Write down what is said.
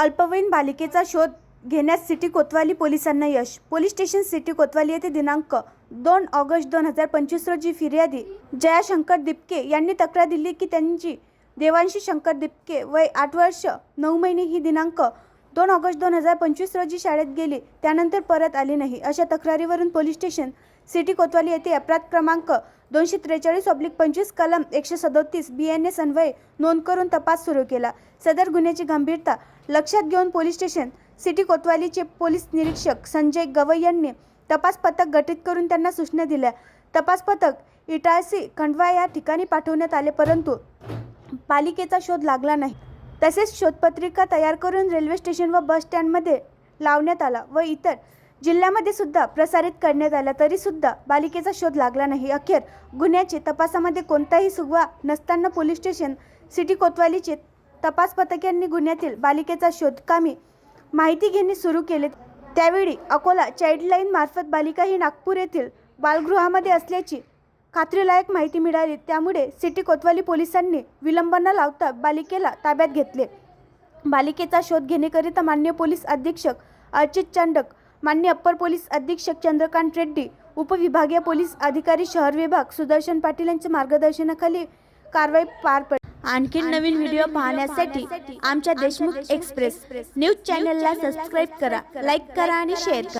अल्पवयीन बालिकेचा शोध घेण्यास सिटी कोतवाली पोलिसांना यश. पोलीस स्टेशन सिटी कोतवाली येथे दिनांक दोन ऑगस्ट दोन हजार पंचवीस रोजी फिर्यादी. जया शंकर दिपके यांनी तक्रार दिली की त्यांची देवांशी शंकर दिपके वय आठ वर्ष नऊ महिने ही दिनांक दोन ऑगस्ट दोन हजार पंचवीस रोजी शाळेत गेली. त्यानंतर परत आली नाही. अशा तक्रारीवरून पोलीस स्टेशन सिटी कोतवाली येथे अपराध क्रमांक दोनशे त्रेचाळीस ऑब्लिक पंचवीस कलम एकशे सदोतीस बी एन एस अन्वये नोंद करून तपास सुरू केला. सदर गुन्ह्याची गंभीरता लक्षात घेऊन पोलीस स्टेशन सिटी कोतवालीचे पोलीस निरीक्षक संजय गवई यांनी तपास पथक गठीत करून त्यांना सूचना दिल्या. तपास पथक इटाळसी खंडवा या ठिकाणी पाठवण्यात आले परंतु पालिकेचा शोध लागला नाही. तसेच शोधपत्रिका तयार करून रेल्वे स्टेशन व बस स्टँडमध्ये लावण्यात आला व इतर जिल्ह्यामध्ये सुद्धा प्रसारित करण्यात आला तरी सुद्धा बालिकेचा शोध लागला नाही. अखेर गुन्ह्याचे तपासामध्ये कोणताही सुगवा नसताना पोलीस स्टेशन सिटी कोतवालीचे तपास पथकांनी गुन्ह्यातील बालिकेचा शोध कामी माहिती घेणे सुरू केले. त्यावेळी अकोला चाइल्डलाईन मार्फत बालिका ही नागपूर येथील बालगृहामध्ये असल्याची खात्रीलायक माहिती मिळाली. त्यामुळे सिटी कोतवाली पोलिसांनी विलंब न लावता बालिकेला ताब्यात घेतले. बालिकेचा शोध घेण्याकरिता मान्य पोलीस अधीक्षक अर्चित चांडक मान्य अप्पर पोलीस अधीक्षक चंद्रकांत रेड्डी उपविभागीय पोलीस अधिकारी शहर विभाग सुदर्शन पाटील यांच्या मार्गदर्शनाखाली कारवाई पार पडली. आणखी नवीन व्हिडिओ पाहण्यासाठी आमच्या देशमुख एक्सप्रेस न्यूज चॅनलला सबस्क्राईब करा लाईक करा आणि शेअर करा.